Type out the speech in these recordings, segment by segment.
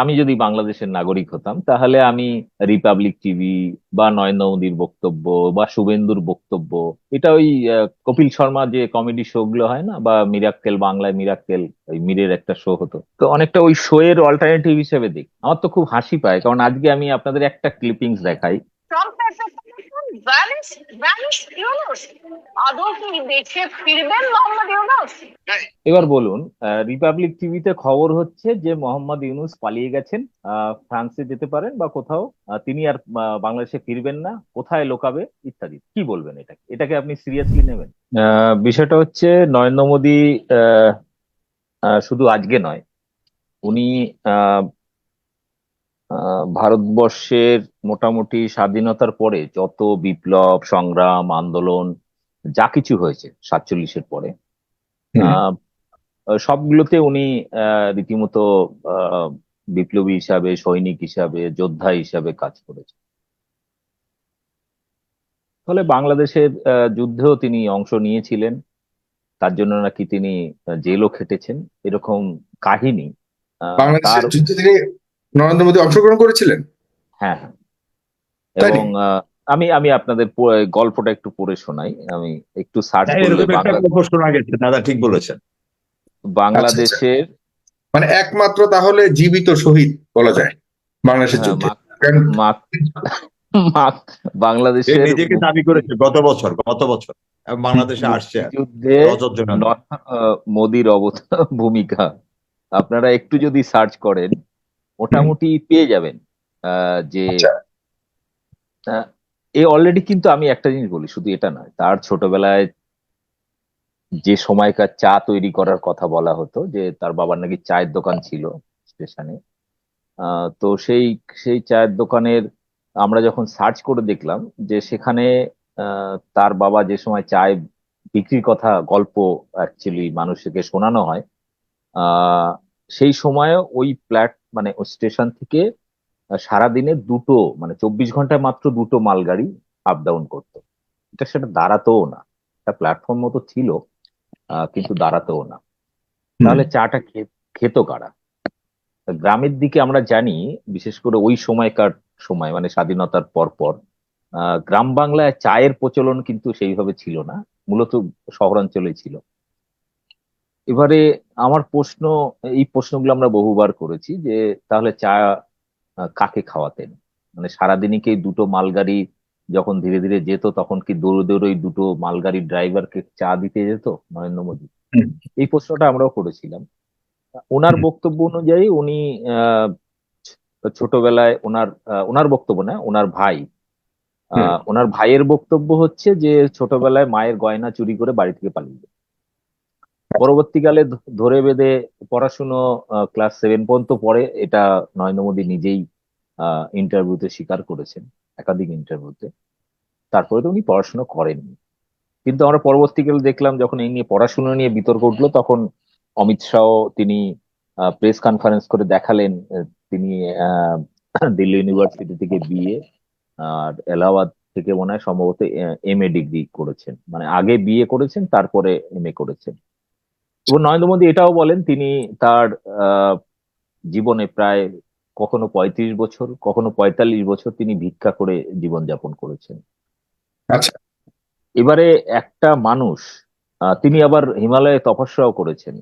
আমি যদি বাংলাদেশের নাগরিক হতাম, তাহলে আমি রিপাবলিক টিভি বা নরেন্দ্র মোদীর বক্তব্য বা শুভেন্দুর বক্তব্য, এটা ওই কপিল শর্মা যে কমেডি শো গুলো হয় না, বা মিরাক্কেল বাংলায় মিরাক্কেল ওই মিরের একটা শো হতো। তো অনেকটা ওই শো এর অল্টারনেটিভ হিসেবে দেখি। আমার তো খুব হাসি পায়, কারণ আজকে আমি আপনাদের একটা ক্লিপিংস দেখাই। ট্রাম্প ভ্যানিশ ভ্যানিশ ইউনুস আদৌ কি দেশে ফিরবেন মোহাম্মদ ইউনুস? এবার বলুন রিপাবলিক টিভিতে খবর হচ্ছে যে মোহাম্মদ ইউনুস পালিয়ে গেছেন। আহ, ফ্রান্সে যেতে পারেন বা কোথাও। তিনি আর বাংলাদেশে ফিরবেন না কোথায় লোকাবে ইত্যাদি। কি বলবেন এটাকে? এটাকে আপনি সিরিয়াসলি নেবেন? আহ, বিষয়টা হচ্ছে নরেন্দ্র মোদী শুধু আজকে নয়। উনি ভারতবর্ষের মোটামুটি স্বাধীনতার পরে যত বিপ্লব সংগ্রাম আন্দোলন যা কিছু হয়েছে সাতচল্লিশের পরে সবগুলোতে উনি আহ, রীতিমতো বিপ্লবী হিসাবে সৈনিক হিসাবে যোদ্ধা হিসাবে কাজ করেছেন। ফলে বাংলাদেশের যুদ্ধেও তিনি অংশ নিয়েছিলেন। তার জন্য নাকি তিনি জেলও খেটেছেন। এরকম কাহিনী বাংলাদেশের যুদ্ধে নরেন্দ্র মোদী অংশগ্রহণ করেছিলেন? হ্যাঁ। হ্যাঁ এবং আহ, আমি আমি আপনাদের গল্পটা একটু পড়ে শোনাই। আমি একটু সার্চ হ্যাঁ, শোনা গেছে দাদা ঠিক বলেছেন। বাংলাদেশের মানে একমাত্র তাহলে জীবিত শহীদ বলা যায় বাংলাদেশের হ্যাঁ, যুদ্ধে। বাংলাদেশের নিজেকে দাবি করেছে গত বছর গত বছর। বাংলাদেশে আসছে। যুদ্ধে মোদির অবদান ভূমিকা। আপনারা একটু যদি সার্চ করেন মোটামুটি পেয়ে যাবেন আহ, যে আচ্ছা। এ অলরেডি কিন্তু আমি একটা জিনিস বলি শুধু এটা নয় তার ছোটবেলায় যে সময়কার চা তৈরি করার কথা বলা হতো যে তার বাবার নাকি চায়ের দোকান ছিল স্টেশনে আহ, তো সেই সেই চায়ের দোকানের আমরা যখন সার্চ করে দেখলাম যে সেখানে আহ, তার বাবা যে সময় চায় বিক্রির কথা গল্প অ্যাকচুয়ালি মানুষকে শোনানো হয় আহ, সেই সময় ওই প্ল্যাট মানে ওই স্টেশন থেকে সারাদিনে দুটো মানে চব্বিশ ঘন্টায় মাত্র দুটো মালগাড়ি আপ ডাউন করতো। এটা সেটা দাঁড়াতেও না। একটা প্ল্যাটফর্ম মতো ছিল কিন্তু দাঁড়াতেও না। তাহলে চাটা খেত কারা? গ্রামের দিকে আমরা জানি বিশেষ করে ওই সময়কার সময় মানে স্বাধীনতার পর পর আহ, গ্রাম বাংলায় চায়ের প্রচলন কিন্তু সেইভাবে ছিল না। মূলত শহরাঞ্চলে ছিল। এবারে আমার প্রশ্ন এই প্রশ্নগুলো আমরা বহুবার করেছি যে তাহলে চা কাকে খাওয়াতেন? মানে সারাদিনই কি দুটো মালগাড়ি যখন ধীরে ধীরে যেত তখন কি দৌড়ে দৌড়ে ওই দুটো মালগাড়ির ড্রাইভারকে চা দিতে যেত নরেন্দ্র মোদী? এই প্রশ্নটা আমরাও করেছিলাম। ওনার বক্তব্য অনুযায়ী উনি আহ, ছোটবেলায় ওনার ওনার বক্তব্য না ওনার ভাই আহ, ওনার ভাইয়ের বক্তব্য হচ্ছে যে ছোটবেলায় মায়ের গয়না চুরি করে বাড়ি থেকে পালিয়ে যায় পরবর্তীকালে ধরে বেঁধে পড়াশুনো ক্লাস সেভেন পর্যন্ত পড়ে, এটা নরেন্দ্র মোদী নিজেই ইন্টারভিউতে স্বীকার করেছেন, একাধিক ইন্টারভিউতে তারপরে তো উনি পড়াশোনা করেননি। কিন্তু আমরা পরবর্তীকালে দেখলাম যখন এই নিয়ে পড়াশোনা নিয়ে বিতর্ক উঠল, তখন অমিত শাহ তিনি প্রেস কনফারেন্স করে দেখালেন তিনি দিল্লি ইউনিভার্সিটি থেকে বিএ আর এলাহাবাদ থেকে মনে হয় সম্ভবত এম এ ডিগ্রি করেছেন। মানে আগে বিএ করেছেন, তারপরে এম এ করেছেন। এবং নরেন্দ্র মোদী এটাও বলেন তিনি তার আহ, জীবনে প্রায় কখনো পঁয়ত্রিশ বছর কখনো পঁয়তাল্লিশ বছর তিনি ভিক্ষা করে জীবনযাপন করেছেন। আচ্ছা। এবারে একটা মানুষ তিনি আবার হিমালয়ে তপস্যাও করেছেন।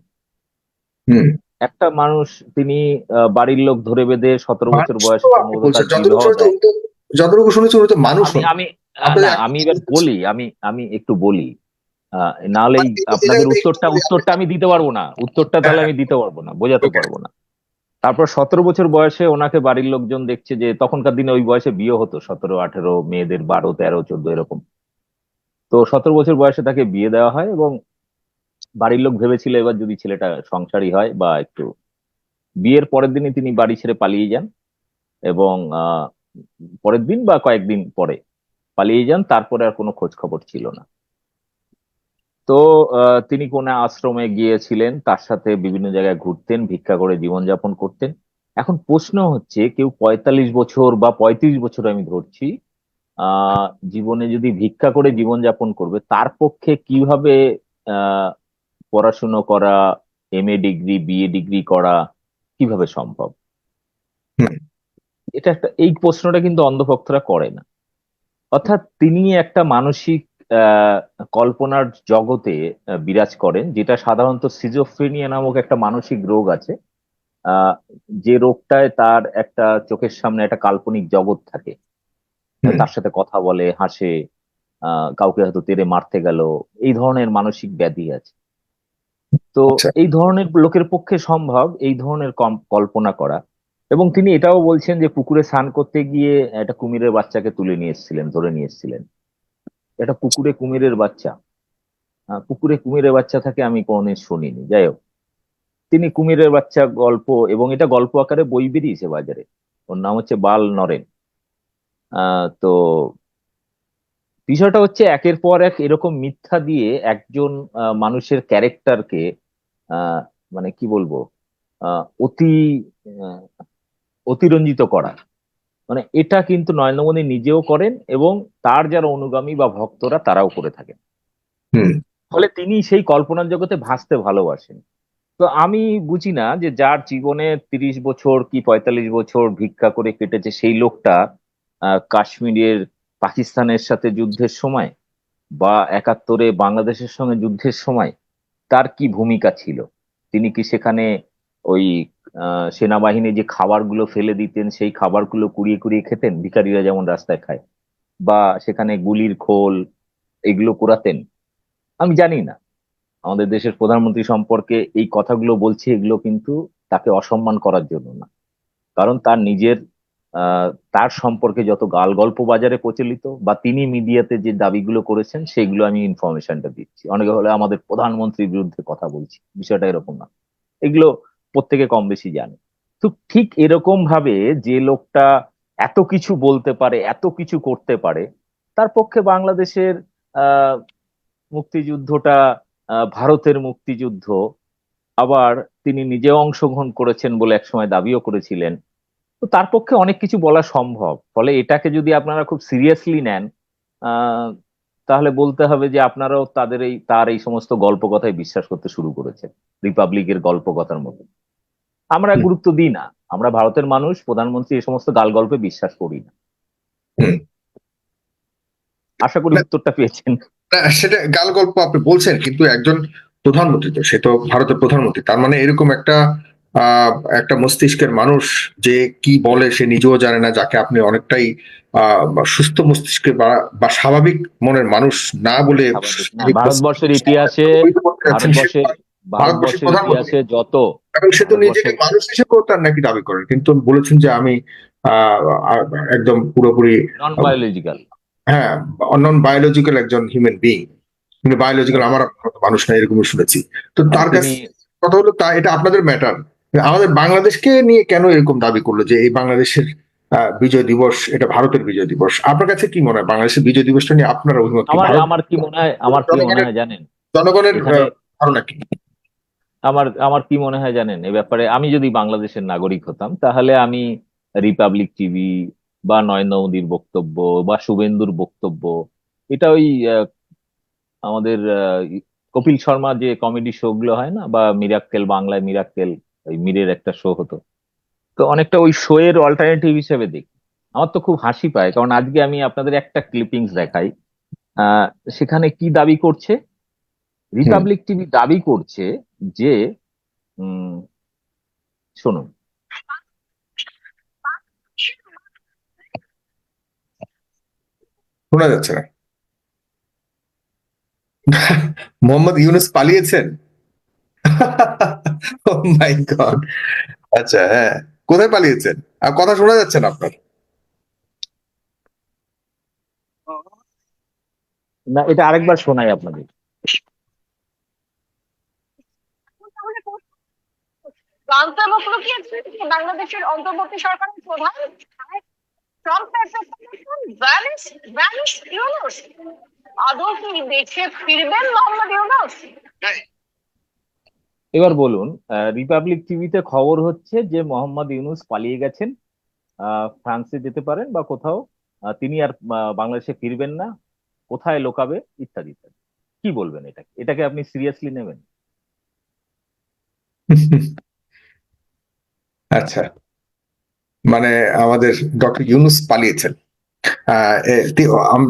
হুম। একটা মানুষ তিনি বাড়ির লোক ধরে বেঁধে সতেরো বছর বয়সে যতটুকু শুনেছি আমি আমি এবার বলি আমি আমি একটু বলি। নাহলে আপনাদের উত্তরটা উত্তরটা আমি দিতে পারব না। উত্তরটা তাহলে আমি দিতে পারব না বোঝাতে পারব না। তারপর সতেরো বছর বয়সে ওনাকে বাড়ির লোকজন দেখছে যে তখনকার দিনে ওই বয়সে বিয়ে হতো সতেরো আঠেরো মেয়েদের বারো তেরো চোদ্দ এরকম। তো সতেরো বছর বয়সে তাকে বিয়ে দেওয়া হয় এবং বাড়ির লোক ভেবেছিল এবার যদি ছেলেটা সংসারী হয় বা একটু বিয়ের পরের দিনই তিনি বাড়ি ছেড়ে পালিয়ে যান এবং আহ, পরের দিন বা কয়েকদিন পরে পালিয়ে যান তারপরে আর কোনো খোঁজ খবর ছিল না। তো আহ, তিনি কোন আশ্রমে গিয়েছিলেন তার সাথে বিভিন্ন জায়গায় ঘুরতেন ভিক্ষা করে জীবনযাপন করতেন। এখন প্রশ্ন হচ্ছে কেউ পঁয়তাল্লিশ বছর বা পঁয়ত্রিশ বছর আমি ধরছি আহ জীবনে যদি ভিক্ষা করে জীবনযাপন করবে তার পক্ষে কীভাবে আহ পড়াশুনো করা M A degree BA degree করা কীভাবে সম্ভব? এটা একটা এই প্রশ্নটা কিন্তু অন্ধভক্তরা করে না। অর্থাৎ তিনি একটা মানসিক কল্পনার জগতে বিরাজ করেন যেটা সাধারণত সিজোফ্রেনিয়া নামক একটা মানসিক রোগ আছে। আহ, যে রোগটায় তার একটা চোখের সামনে একটা কাল্পনিক জগৎ থাকে। তার সাথে কথা বলে হাসে আহ, কাউকে হয়তো তেড়ে মারতে গেল এই ধরনের মানসিক ব্যাধি আছে। তো আচ্ছা। এই ধরনের লোকের পক্ষে সম্ভব এই ধরনের কম- কল্পনা করা। এবং তিনি এটাও বলছেন যে পুকুরে স্নান করতে গিয়ে একটা কুমিরের বাচ্চাকে তুলে নিয়ে এসেছিলেন ধরে নিয়ে এসেছিলেন। এটা পুকুরে কুমিরের বাচ্চা। পুকুরে কুমিরের বাচ্চা থাকে আমি কোনোদিন শুনিনি। যাই হোক, তিনি কুমিরের বাচ্চা গল্প এবং এটা গল্প আকারে বই বেরিয়েছে বাজারে। ওর নাম হচ্ছে বাল নরেন। তো বিষয়টা হচ্ছে একের পর এক এরকম মিথ্যা দিয়ে একজন মানুষের ক্যারেক্টারকে মানে কি বলব অতি অতিরঞ্জিত করা। মানে এটা কিন্তু নরেন্দ্র মোদী নিজেও করেন এবং তার যারা অনুগামী বা ভক্তরা তারাও করে থাকেন। হুম। ফলে তিনি সেই কল্পনার জগতে ভাসতে ভালোবাসেন। তো আমি বুঝি না যে যার জীবনে তিরিশ বছর কি পঁয়তাল্লিশ বছর ভিক্ষা করে কেটেছে সেই লোকটা আহ, কাশ্মীরের পাকিস্তানের সাথে যুদ্ধের সময় বা একাত্তরে বাংলাদেশের সঙ্গে যুদ্ধের সময় তার কি ভূমিকা ছিল? তিনি কি সেখানে ওই সেনাবাহিনী যে খাবারগুলো ফেলে দিতেন, সেই খাবারগুলো কুড়িয়ে কুড়িয়ে খেতেন, ভিখারিরা যেমন রাস্তায় খায়। বা সেখানে গুলির খোল, এগুলো কুড়াতেন। আমি জানি না। আমাদের দেশের প্রধানমন্ত্রী সম্পর্কে এই কথাগুলো বলছে, এগুলো কিন্তু তাকে অসম্মান করার জন্য না। কারণ তার নিজের তার সম্পর্কে যত গাল গল্প বাজারে প্রচলিত বা তিনি মিডিয়াতে যে দাবিগুলো করেছেন, সেগুলো আমি ইনফরমেশনটা দিচ্ছি। অনেকে হলে আমাদের প্রধানমন্ত্রীর বিরুদ্ধে কথা বলছি। বিষয়টা এরকম না। এগুলো প্রত্যেকে কম বেশি জানে। তো ঠিক এরকম ভাবে যে লোকটা এত কিছু বলতে পারে, এত কিছু করতে পারে, তার পক্ষে বাংলাদেশের মুক্তিযুদ্ধটা ভারতের মুক্তিযুদ্ধ আবার তিনি নিজে অংশগ্রহণ করেছেন বলে একসময় দাবিও করেছিলেন। তো তার পক্ষে অনেক কিছু বলা সম্ভব। ফলে এটাকে যদি আপনারা খুব সিরিয়াসলি নেন তাহলে বলতে হবে যে আপনারাও তাদের এই, তার এই সমস্ত গল্প কথায় বিশ্বাস করতে শুরু করেছেন। রিপাবলিকের গল্প কথার মতো আমরা গুরুত্ব দিই না। আমরা ভারতের মানুষ প্রধানমন্ত্রী এই সমস্ত গাল গল্পে বিশ্বাস করি না। আশা করি উত্তরটা পেয়েছেন। সেটা গাল গল্প আপনি বলছেন কিন্তু একজন প্রধানমন্ত্রী তো সে তো ভারতের প্রধানমন্ত্রী। তার মানে এরকম একটা একটা মস্তিষ্কের মানুষ যে কি বলে সে নিজেও জানে না যাকে আপনি অনেকটাই আহ সুস্থ মস্তিষ্কের বা স্বাভাবিক মনের মানুষ না বলে ভারতবর্ষের ইতিহাসে ভারতবর্ষের ভারতবর্ষের ইতিহাসে যত এবং সে তো নিজেকে মানুষ হিসেবেও তার নাকি দাবি করেন কিন্তু বলেছেন যে আমি একদম পুরোপুরি নন বায়োলজিক্যাল হ্যাঁ নন বায়োলজিক্যাল একজন হিউম্যান বিং বায়োলজিক্যাল আমার মানুষ না এরকমই শুনেছি। তো তার কাছে কথা হলো তা এটা আপনাদের ম্যাটার আমাদের বাংলাদেশকে নিয়ে কেন এরকম দাবি করল যে এই বাংলাদেশের বিজয় দিবস এটা ভারতের বিজয় দিবস? আপনার কাছে কি মনে হয়? বাংলাদেশের বিজয় দিবসটা নিয়ে আপনার অভিমত আমার কি মনে হয় আমার কি মনে হয় জানেন? জনগণের ধারণা কি? আমার আমার কি মনে হয় জানেন? এ ব্যাপারে আমি যদি বাংলাদেশের নাগরিক হতাম, তাহলে আমি রিপাবলিক টিভি বা নরেন্দ্র মোদীর বক্তব্য বা শুভেন্দুর বক্তব্য, এটা ওই আমাদের কপিল শর্মা যে কমেডি শো গুলো হয় না, বা মিরাক্কেল বাংলায় মিরাক্কেল ওই মিরের একটা শো হতো। তো অনেকটা ওই শো এর অল্টারনেটিভ হিসেবে দেখি। আমার তো খুব হাসি পায়, কারণ আজকে আমি আপনাদের একটা ক্লিপিংস দেখাই। সেখানে কি দাবি করছে? রিপাবলিক টিভি দাবি করছে যে উম, শুনুন। শোনা যাচ্ছে না। মোহাম্মদ ইউনুস পালিয়েছেন? মাই গড আচ্ছা হ্যাঁ। কোথায় পালিয়েছেন? আর কথা শোনা যাচ্ছে না আপনার? না এটা আরেকবার শোনাই আপনাদের। মুখলো কি বাংলাদেশের অন্তর্বর্তী সরকারের প্রধান? Trump Vance Vance Yunus. আদৌ কি দেশে ফিরবেন মোহাম্মদ ইউনুস? এবার বলুন রিপাবলিক টিভিতে খবর হচ্ছে যে মোহাম্মদ ইউনুস পালিয়ে গেছেন। আহ, ফ্রান্সে যেতে পারেন বা কোথাও। তিনি আর বাংলাদেশে ফিরবেন না। কোথায় লোকাবে? ইত্যাদি ইত্যাদি কি বলবেন এটাকে? এটাকে আপনি সিরিয়াসলি নেবেন? আচ্ছা। মানে আমাদের ডক্টর ইউনুস পালিয়েছেন।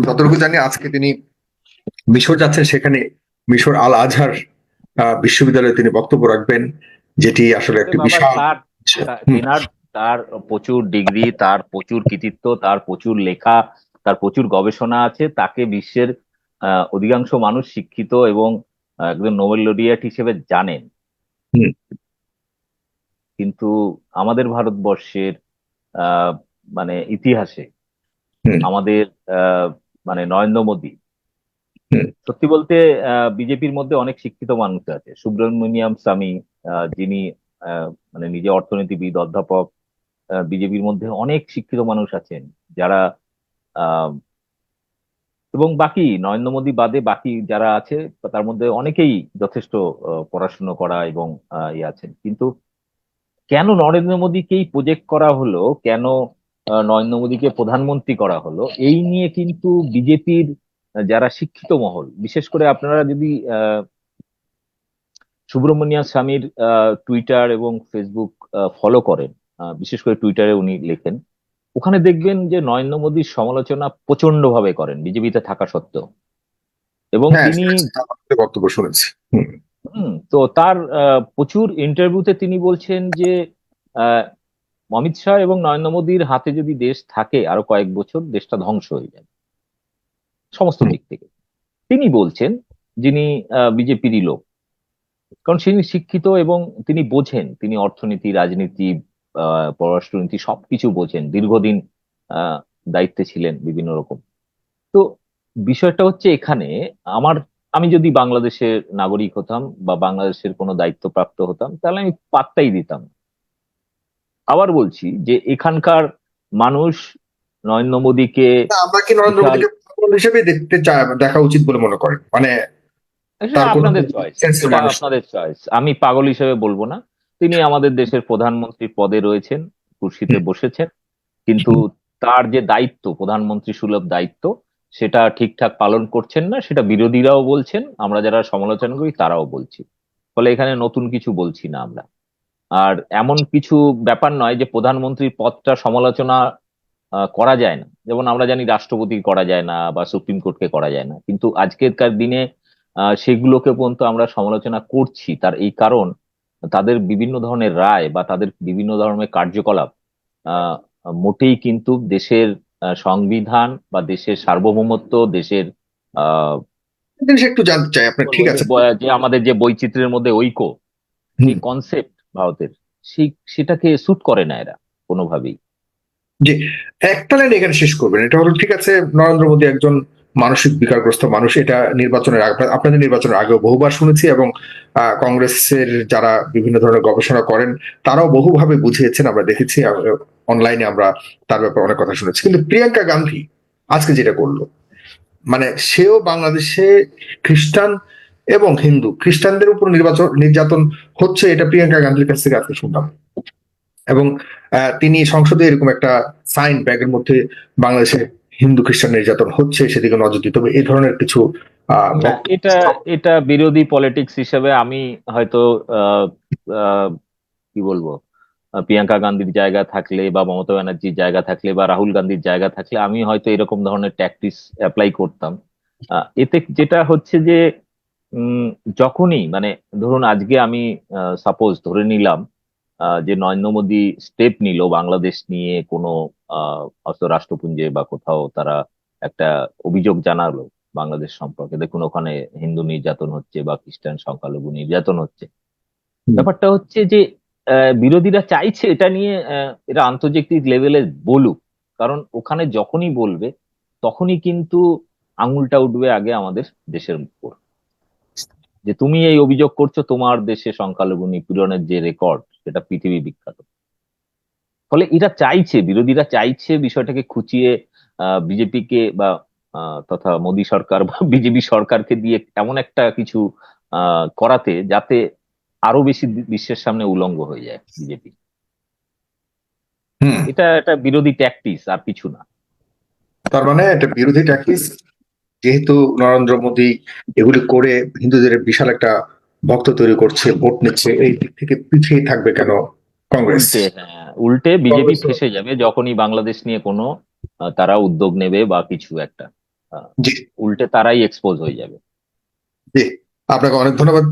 যতটুকু জানি আজকে তিনি মিশর যাচ্ছেন সেখানে মিশর আল আজহার আহ, বিশ্ববিদ্যালয়ে তিনি বক্তব্য রাখবেন যেটি আসলে একটি বিশাল তার তেনার তার প্রচুর ডিগ্রি তার প্রচুর কৃতিত্ব তার প্রচুর লেখা তার প্রচুর গবেষণা আছে তাকে বিশ্বের আহ, অধিকাংশ মানুষ শিক্ষিত এবং আহ, একজন নোবেল লরিয়েট হিসেবে জানেন। হুম। কিন্তু আমাদের ভারতবর্ষের আহ, মানে ইতিহাসে আমাদের আহ, মানে নরেন্দ্র মোদী সত্যি বলতে বিজেপির মধ্যে অনেক শিক্ষিত মানুষ আছে। সুব্রমণিয়াম স্বামী যিনি মানে নিজে অর্থনীতিবিদ অধ্যাপক বিজেপির মধ্যে অনেক শিক্ষিত মানুষ আছেন যারা আহ, এবং বাকি নরেন্দ্র মোদী বাদে বাকি যারা আছে তার মধ্যে অনেকেই যথেষ্ট পড়াশুনো করা এবং ইয়ে আছেন। কিন্তু কেন নরেন্দ্র মোদীকেই প্রজেক্ট করা হলো? কেন নরেন্দ্র মোদীকে প্রধানমন্ত্রী করা হলো? এই নিয়ে কিন্তু বিজেপির যারা শিক্ষিত মহল বিশেষ করে আপনারা যদি আহ, সুব্রমণিয়াম স্বামীর টুইটার এবং ফেসবুক ফলো করেন বিশেষ করে টুইটারে উনি লেখেন ওখানে দেখবেন যে নরেন্দ্র মোদীর সমালোচনা প্রচণ্ড ভাবে করেন বিজেপিতে থাকা সত্ত্বেও। এবং হ্যাঁ তিনি বক্তব্য শুনেছি। তো তার প্রচুর ইন্টারভিউতে তিনি বলছেন যে অমিত শাহ এবং নরেন্দ্র মোদীর হাতে যদি দেশ থাকে আরও কয়েক বছর, দেশটা ধ্বংস হয়ে যাবে। সমস্ত দিক থেকে। তিনি বলছেন, যিনি বিজেপিরই লোক, কারণ তিনি শিক্ষিত এবং তিনি বোঝেন, তিনি অর্থনীতি, রাজনীতি পররাষ্ট্রনীতি সবকিছু বোঝেন, দীর্ঘদিন দায়িত্বে ছিলেন বিভিন্ন রকম। তো বিষয়টা হচ্ছে এখানে, আমার আমি যদি বাংলাদেশের নাগরিক হতাম বা বাংলাদেশের কোনো দায়িত্বপ্রাপ্ত হতাম তাহলে আমি পাত্তাই দিতাম। আবার বলছি যে এখানকার মানুষ নরেন্দ্র মোদীকে আমরা কি নরেন্দ্র মোদীকে হিসেবে দেখতে দেখা উচিত বলে মনে করেন। মানে আপনাদের চয়েস আপনাদের চয়েস আমি পাগল হিসেবে বলব না। তিনি আমাদের দেশের প্রধানমন্ত্রী পদে রয়েছেন কুর্সিতে বসেছেন। কিন্তু তার যে দায়িত্ব প্রধানমন্ত্রী সুলভ দায়িত্ব সেটা ঠিকঠাক পালন করছেন না, সেটা বিরোধীরাও বলছেন, আমরা যারা সমালোচনা করি তারাও বলছি। ফলে এখানে নতুন কিছু বলছি না আমরা। আর এমন কিছু ব্যাপার নয় যে প্রধানমন্ত্রীর পদটা সমালোচনা করা যায় না। যেমন আমরা জানি রাষ্ট্রপতি করা যায় না বা সুপ্রিম কোর্টকে করা যায় না। কিন্তু আজকেরকার দিনে সেগুলোকে পর্যন্ত আমরা সমালোচনা করছি। তার এই কারণ, তাদের বিভিন্ন ধরনের রায় বা তাদের বিভিন্ন ধরনের কার্যকলাপ মোটেই কিন্তু দেশের সংবিধান বা দেশের সার্বভৌমত্ব দেশের একটু জানতে চাই আপনার ঠিক আছে। যে- যে আমাদের যে বৈচিত্র্যের মধ্যে ঐক্য এই কনসেপ্ট ভারতের সেই সেটাকে সুট করে না এরা কোনোভাবেই। একটা লাইন এখানে শেষ করবেন। এটা হলো ঠিক আছে নরেন্দ্র মোদী একজন মানসিক বিকারগ্রস্ত মানুষ, এটা নির্বাচনের আপনাদের নির্বাচনের আগেও বহুবার শুনেছি এবং কংগ্রেসের যারা বিভিন্ন ধরনের গবেষণা করেন, তারাও বহুভাবে বুঝিয়েছেন, আমরা দেখেছি অনলাইনে আমরা তার ব্যাপারে অনেক কথা শুনেছি। কিন্তু প্রিয়াঙ্কা গান্ধী আজকে যেটা করল মানে সেও বাংলাদেশে খ্রিস্টান এবং হিন্দু, খ্রিস্টানদের উপর নির্বাচন, নির্যাতন হচ্ছে এটা প্রিয়াঙ্কা গান্ধীর কাছ থেকে আজকে শুনলাম। এবং তিনি সংসদে এরকম একটা সাইন ব্যাগের মধ্যে বাংলাদেশে হিন্দু খ্রিস্টান নির্যাতন হচ্ছে সেদিকে নজর দিতে হবে। এই ধরনের কিছু এটা এটা বিরোধী পলিটিক্স হিসেবে আমি হয়তো কি বলব? প্রিয়াঙ্কা গান্ধীর জায়গা থাকলে বা মমতা ব্যানার্জির জায়গা থাকলে বা রাহুল গান্ধীর জায়গা থাকলে আমি হয়তো এরকম ধরনের ট্যাকটিক্স অ্যাপ্লাই করতাম। এতে যেটা হচ্ছে যে উম, যখনই মানে ধরুন আজকে আমি সাপোজ ধরে নিলাম আহ, যে নরেন্দ্র মোদী স্টেপ নিল বাংলাদেশ নিয়ে কোনো রাষ্ট্রপুঞ্জে বা কোথাও তারা একটা অভিযোগ জানালো বাংলাদেশ সম্পর্কে। দেখুন ওখানে হিন্দু নির্যাতন হচ্ছে বা খ্রিস্টান সংখ্যালঘু নির্যাতন হচ্ছে। ব্যাপারটা হচ্ছে যে আহ, বিরোধীরা চাইছে এটা নিয়ে আহ, এরা আন্তর্জাতিক লেভেলে বলুক। কারণ ওখানে যখনই বলবে তখনই কিন্তু আঙুলটা উঠবে আগে আমাদের দেশের উপর। যে তুমি এই অভিযোগ করছ তোমার দেশে সংখ্যালঘু নিপীড়নের যে রেকর্ড সেটা পৃথিবী বিখ্যাত। ফলে এরা চাইছে বিরোধীরা চাইছে বিষয়টাকে খুঁচিয়ে বিজেপিকে বা তথা মোদী সরকার বা বিজেপি সরকারকে দিয়ে এমন একটা কিছু করাতে যাতে আরও বেশি বিশ্বের সামনে উলঙ্গ হয়ে যায় বিজেপি। এটা একটা বিরোধী ট্যাকটিস আর কিছু না। তার মানে এটা বিরোধী ট্যাকটিস যেহেতু নরেন্দ্র মোদী এগুলি করে হিন্দুদের বিশাল একটা ভক্ত তৈরি করছে ভোট নিচ্ছে এই দিক থেকে পিছিয়ে থাকবে কেন কংগ্রেস? হ্যাঁ। উল্টে বিজেপি ফেসে যাবে যখনই বাংলাদেশ নিয়ে কোনো তারা উদ্যোগ নেবে বা কিছু একটা উল্টে তারাই এক্সপোজ হয়ে যাবে। আপনাকে অনেক ধন্যবাদ।